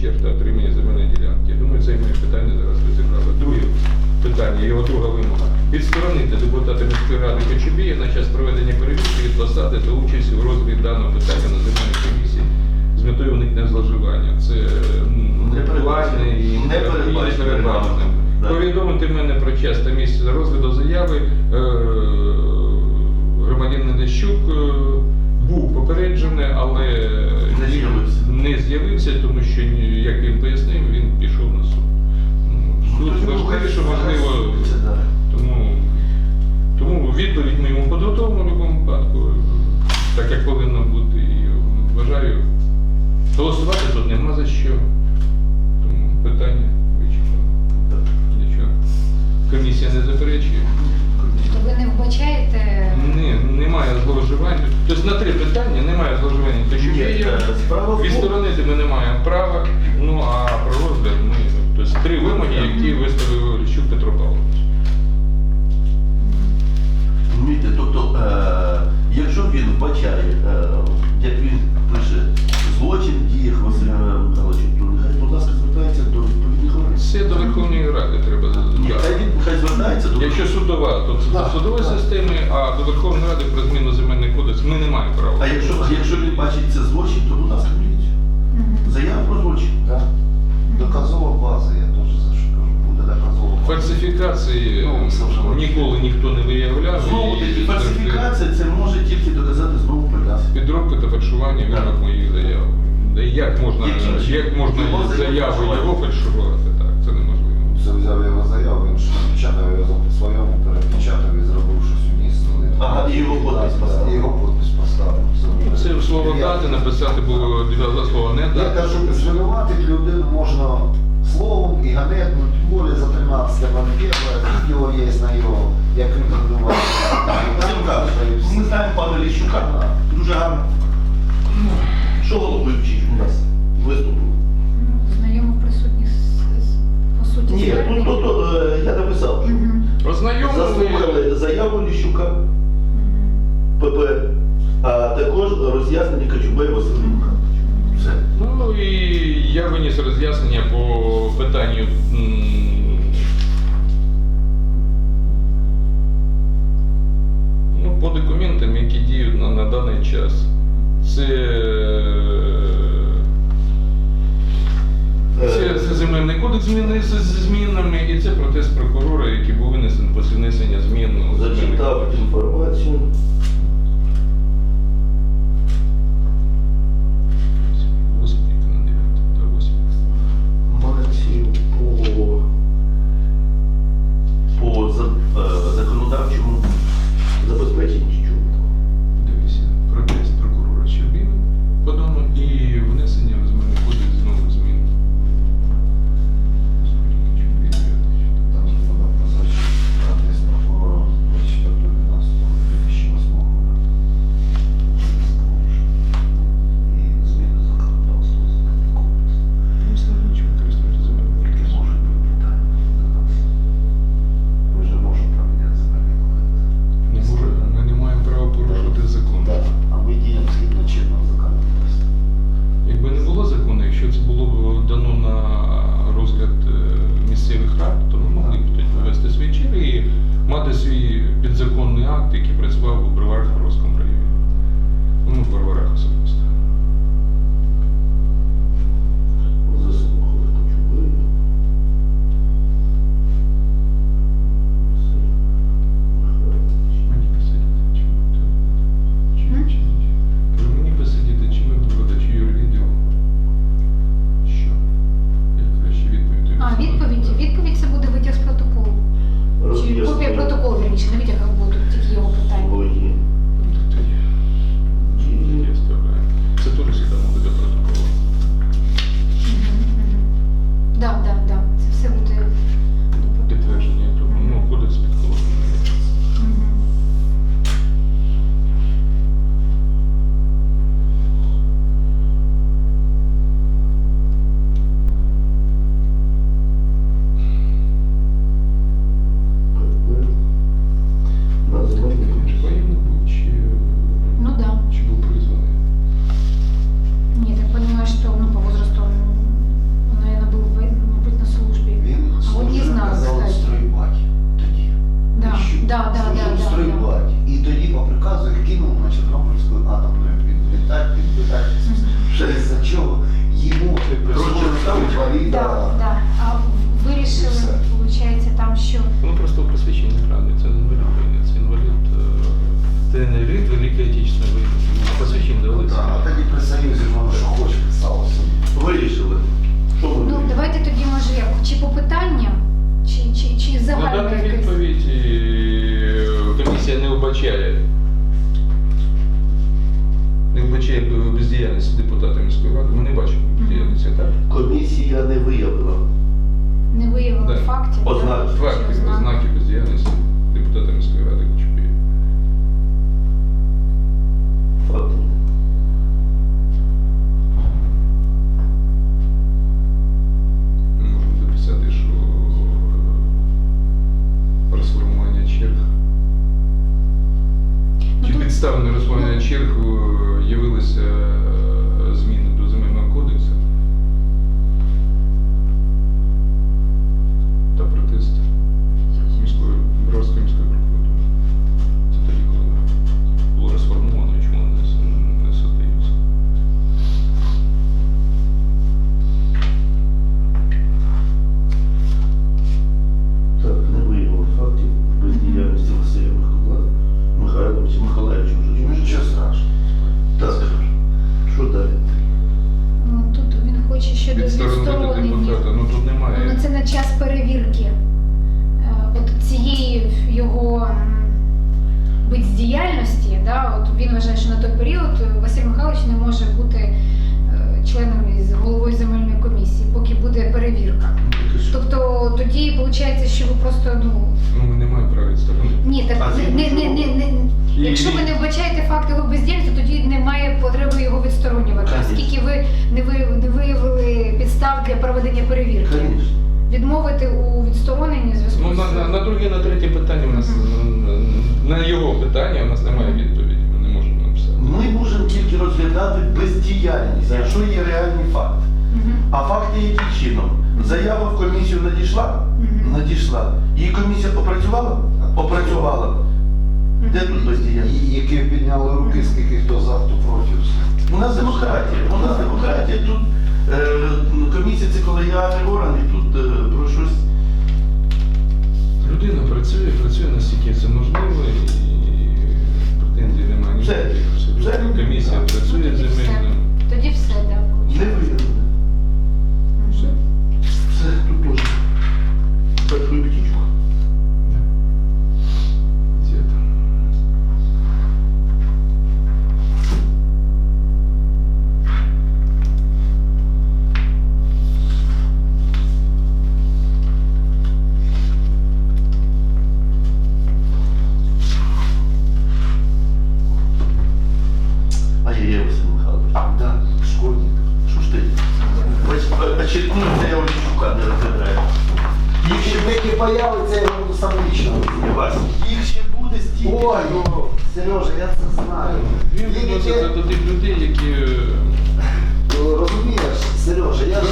черг та отримання земельної ділянки. Я думаю, це і моє питання зараз розібрали. Друге питання, його друга вимога. Відсторонити депутата міської ради Кочубія на час проведення перевірки від посади та участі у розгляді даного питання на земельній комісії з метою уникнення зловживання. Це м, і передбачено. Не передбачене. Да. Повідомити мене про час та місце розгляду заяви. Е, громадянин Дещук е, був попереджений, але Не з'явився. не з'явився, тому що, як він пояснив, він пішов на суд. Ну, Суд що можливо, тому, тому відповідь ми йому підготовимо в будь-якому випадку, так як повинно бути. І вважаю, голосувати тут нема за що. Тобто на три питання немає зловживання. Те, що Ні, є, е, справа в тому- відсторонити ми не маємо права, ну а про розгляд ми. Тобто три вимоги, які виставив Ліщук Петро Павлович. Розумієте, тобто, е, якщо він вбачає, е, як він пише, злочин в діях Василя Михайловича, то нехай, будь ласка, звертається до відповідних органів. Все до Верховної Ради треба Ні, хай він хай звертається до Якщо судова, то це Да, до судової да. системи, а до Верховної Ради про зміну земельний кодекс ми не маємо права. А якщо, якщо він бачить це злочин, то будь ласка, міліцію. Мгм. Заява про злочин. Да. Доказова база, я теж за що кажу, буде доказова база. Фальсифікації Ну, це вже ніколи ніхто не виявляв. Знову і таки, фальсифікація це може тільки доказати знову поліція. Підробка та фальшування Да. вимог моїх заяв. Як можна, Яким чином? як можна Його заяву заяву його фальшувати? Так, це неможливо. Це взяв його заяву, він ж напечатав його по своєму, перепечатав і зробив щось у місто. Ага, і його підпис поставив. І його підпис поставив. Це слово дати написати було два слова не Я дати. кажу, звинуватити людину можна словом і ганебно, тим більше за 13 вампіра, відео є на його, як він Василь Ми знаємо пана Ліщука. Дуже гарно. Що головуючий у написав. Заслухали заяву Ліщука. ПП, а також роз'яснення Качубея Михайловича. Все. Ну і я виніс роз'яснення по питанню. Ну, по документам, які діють на, на даний час. Це, це кодекс зміни з з змінами, і це протест прокурора, який був винесений після внесення змін Зачитав інформацію. as well да, от він вважає, що на той період Василь Михайлович не може бути е, членом із головою земельної комісії, поки буде перевірка. Ну. Тобто тоді виходить, що ви просто ну Ну ми не маємо права відсторонити. ні, так А не, не, не, не, не І- якщо ви не вбачаєте факт його бездіяльності, тоді немає потреби його відсторонювати, Конечно. оскільки ви не ви не виявили підстав для проведення перевірки. Відмовити у відстороненні зв'язку Ну, з на, на, на друге, на третє питання у нас на, його питання у нас немає відповіді. Ми не можемо написати. Ми можемо тільки розглядати бездіяльність, якщо є реальні факти. Мгм. А факти яким чином? Заява в комісію надійшла? Надійшла. Її комісія опрацювала? Опрацювала. Де тут бездіяльність? І які підняли руки, скільки хто за, хто проти. У нас демократія. У нас демократія тут е, комісія це колегіальний орган і тут е, про щось. Людина працює, працює настільки це можливо і претензій немає. Все. Все. Комісія працює Ось, Очередную заяву Лічука не розглядає. Їх ще деякі появиться, я його самолічно. Вас. Їх ще буде стільки. Ой, ну, Сережа, я це знаю. Він Є відноситься до тих людей, які е, Розумієш, Сережа, я ж